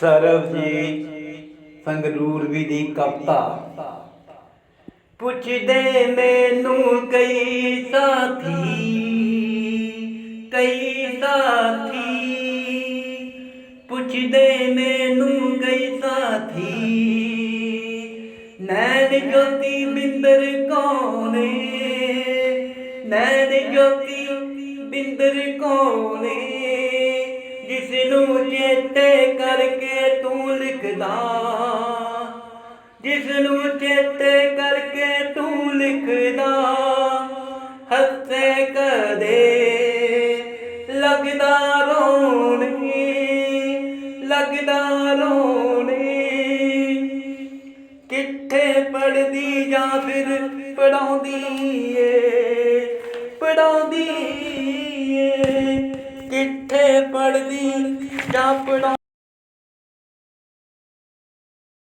ਸਰਬਜੀਤ ਸੰਗਰੂਰ ਵੀ ਦੀ ਕਵਤਾ। ਪੁੱਛਦੇ ਮੈਨੂੰ ਕਈ ਸਾਥੀ ਕਈ ਸਾਥੀ। ਪੁੱਛਦੇ ਮੈਨੂੰ ਕਈ ਸਾਥੀ। ਨੈਣ ਜੋਤੀ ਬਿੰਦਰ ਕੌਣੇ ਨੈਣ ਜੋਤੀ ਬਿੰਦਰ ਕੌਣ ਨੂੰ ਕਰਕੇ ਤੂੰ ਲਿਖਦਾ। ਜਿਸ ਨੂੰ ਚੇਤੇ ਕਰਕੇ ਤੂੰ ਲਿਖਦਾ ਹੱਸੇ ਕਦੇ ਲੱਗਦਾ ਰੋਣੇ ਲੱਗਦਾ ਰੋਣੇ। ਕਿੱਥੇ ਪੜਦੀ ਜਾਂ ਫਿਰ ਪੜਾਉਂਦੀ ਏ ਪੜਾਉਂਦੀ ਕਿੱਥੇ ਪੜਦੀ ਜਾਂ ਪੜਾਉਂਦੀ